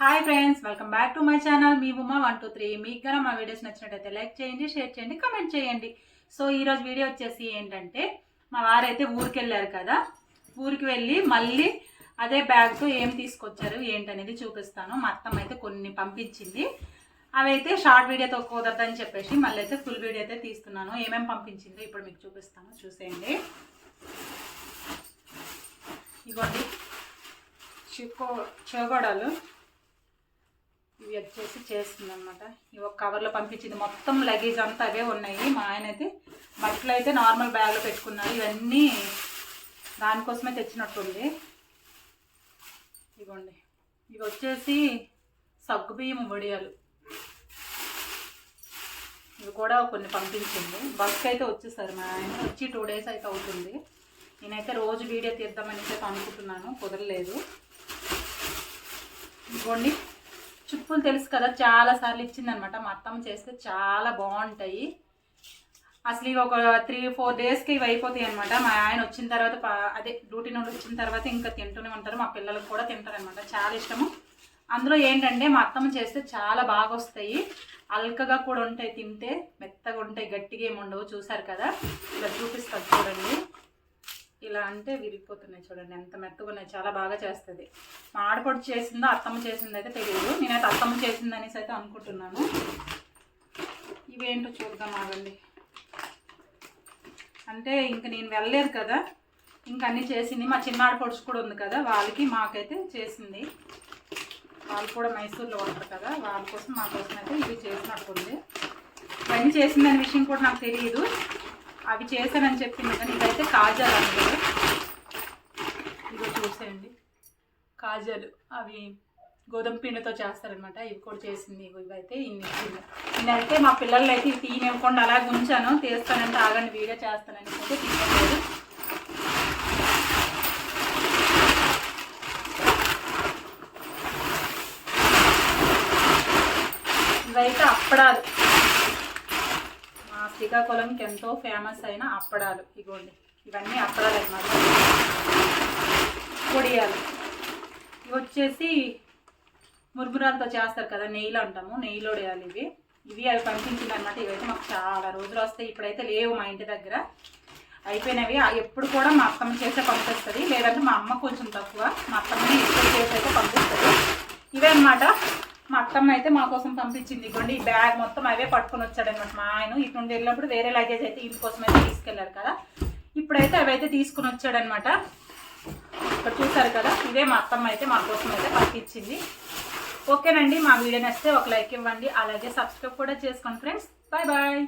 Hi friends welcome back to my channel me Uma one two three మీకు గల మా videos నచ్చినట్టయితే లైక్ చేయండి షేర్ చేయండి కమెంట్ చేయండి. సో ఈరోజు వీడియో వచ్చేసి ఏంటంటే మా వారైతే ఊరికి వెళ్ళారు కదా. ఊరికి వెళ్ళి మళ్ళీ అదే బ్యాగ్తో ఏం తీసుకొచ్చారు ఏంటనేది చూపిస్తాను. మా అత్తమ్మ అయితే కొన్ని పంపించింది. అవి అయితే షార్ట్ వీడియోతో కుదరదని చెప్పేసి మళ్ళీ అయితే ఫుల్ వీడియో అయితే తీస్తున్నాను. ఏమేమి పంపించిందో ఇప్పుడు మీకు చూపిస్తాను. చూసేయండి. ఇవ్వండి చిక్కో చెగోడలు ఇవి వచ్చేసి చేస్తుంది అనమాట ఇవి ఒక కవర్లో పంపించింది. మొత్తం లగేజ్ అంతా అవే ఉన్నాయి. మా ఆయన అయితే బట్టలు అయితే నార్మల్ బ్యాగ్లో పెట్టుకున్నారు ఇవన్నీ దానికోసమే తెచ్చినట్టుంది. ఇవ్వండి. ఇవి వచ్చేసి సగ్గుబియ్యం వడియాలు. ఇవి కూడా కొన్ని పంపించింది. బస్కి అయితే వచ్చేసారు. మా ఆయన వచ్చి టూ డేస్ అయితే అవుతుంది. నేనైతే రోజు వీడియో తీద్దామని అయితే అనుకుంటున్నాను. కుదరలేదు. ఇదిగోండి చుప్పులు తెలుసు కదా చాలా సార్లు ఇచ్చిందనమాట. మా అత్తమ్మ చేస్తే చాలా బాగుంటాయి. అసలు ఇవి ఒక త్రీ ఫోర్ డేస్కి ఇవి అయిపోతాయి అనమాట మా ఆయన వచ్చిన తర్వాత అదే డ్యూటీ నుండి వచ్చిన తర్వాత ఇంకా తింటూనే ఉంటారు. మా పిల్లలకు కూడా తింటారు అనమాట చాలా ఇష్టము. అందులో ఏంటంటే మా అత్తమ్మ చేస్తే చాలా బాగా వస్తాయి. అల్కగా కూడా ఉంటాయి తింటే మెత్తగా ఉంటాయి. గట్టిగా ఏమి ఉండవు. చూసారు కదా? ఇలా చూపిస్తారు చూడండి. ఇలా అంటే విరిగిపోతున్నాయి చూడండి ఎంత మెత్తగా ఉన్నాయి. చాలా బాగా చేస్తుంది. మా ఆడపడు చేసిందో అత్తమ్మ చేసిందో అయితే తెలియదు నేనైతే అత్తమ్మ చేసింది అనేసి అయితే అనుకుంటున్నాను. ఇవేంటో చూద్దాం ఆగండి. అంటే ఇంక నేను వెళ్ళలేదు కదా. ఇంక అన్నీ చేసింది. మా చిన్న ఆడపడుచు కూడా ఉంది కదా వాళ్ళకి మాకైతే చేసింది. వాళ్ళు కూడా మైసూర్లో ఉంటారు కదా వాళ్ళ కోసం మా కోసం అయితే ఇవి చేసినట్టుంది. ఇవన్నీ చేసిందనే విషయం కూడా నాకు తెలియదు అవి చేశానని చెప్పింది కానీ ఇదైతే కాజాలు అంటారు ఇదిగో చూసేయండి. కాజాలు. అవి గోధుమ పిండితో చేస్తారనమాట ఇవి కూడా చేసింది ఇవైతే ఇన్ని నేనైతే మా పిల్లలు అయితే ఇవి తీయనివ్వకుండా అలా ఉంచాను. తీస్తానంటే ఆగండి వీడియో చేస్తానని అయితే తీసుకోలేదు ఇవైతే అప్పడాలు. శ్రీకాకుళంకి ఎంతో ఫేమస్ అయిన అప్పడాలు. ఇగోండి. ఇవన్నీ అప్పడాలు అన్నమాట. పొడియాలు. ఇవి వచ్చేసి మురుగురాలతో చేస్తారు కదా నెయ్యిలు అంటాము. నెయ్యిలో వేయాలి ఇవి. ఇవి అవి పంపించింది అనమాట ఇవైతే మాకు చాలా రోజులు వస్తాయి. ఇప్పుడైతే లేవు మా ఇంటి దగ్గర. అయిపోయినవి. ఎప్పుడు కూడా మా అత్తమ్మ చేసే పంపిస్తుంది. లేదంటే మా అమ్మ కొంచెం తక్కువ. మా అత్తమ్మని ఎప్పుడు చేసి అయితే పంపిస్తుంది. ఇవే అనమాట మా అత్తమ్మ అయితే మా కోసం పంపించింది. ఇదిగోండి ఈ బ్యాగ్ మొత్తం అవే పట్టుకొని వచ్చాడనమాట మా ఆయన. ఇటు నుండి వెళ్ళినప్పుడు వేరే లగేజ్ అయితే ఇంటికోసం అయితే తీసుకెళ్ళారు కదా. ఇప్పుడైతే అవైతే తీసుకుని వచ్చాడనమాట. ఇక్కడ చూసారు కదా ఇదే మా అత్తమ్మ అయితే మా కోసం అయితే పంపించింది. ఓకేనండి మా వీడియో నచ్చితే ఒక లైక్ ఇవ్వండి. అలాగే సబ్స్క్రైబ్ కూడా చేసుకోండి ఫ్రెండ్స్ బాయ్ బాయ్